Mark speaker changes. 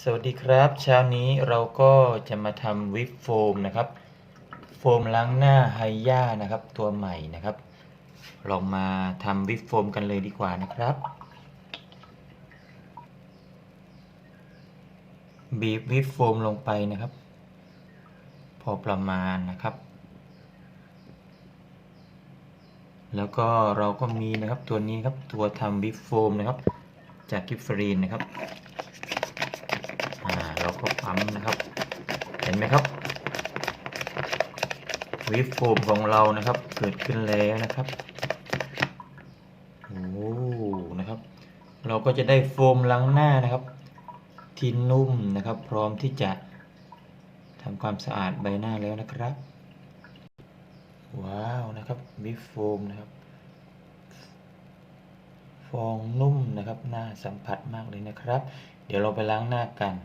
Speaker 1: สวัสดีครับ เช้านี้เราก็จะมาทำวิปโฟมนะครับ โฟมล้างหน้าไฮย่านะครับ ตัวใหม่นะครับเรามาทำวิปโฟมกันเลยดีกว่านะครับ บีบวิปโฟมลงไปนะครับ พอประมาณนะครับ แล้วก็เราก็มีนะครับตัวนี้ครับตัวทำวิปโฟมนะครับ จากกิฟฟรีนนะครับ เรานะครับ เห็นไหมครับวิปโฟมของเรานะครับ เกิดขึ้นแล้วนะครับโอ้นะครับ เราก็จะได้โฟมล้างหน้านะครับ ที่นุ่มนะครับ พร้อมที่จะทำความสะอาดใบหน้าแล้วนะครับ ว้าวนะครับวิปโฟมนะครับ ฟองนุ่มนะครับหน้าสัมผัสมากเลยนะครับ เดี๋ยวเราไปล้างหน้ากัน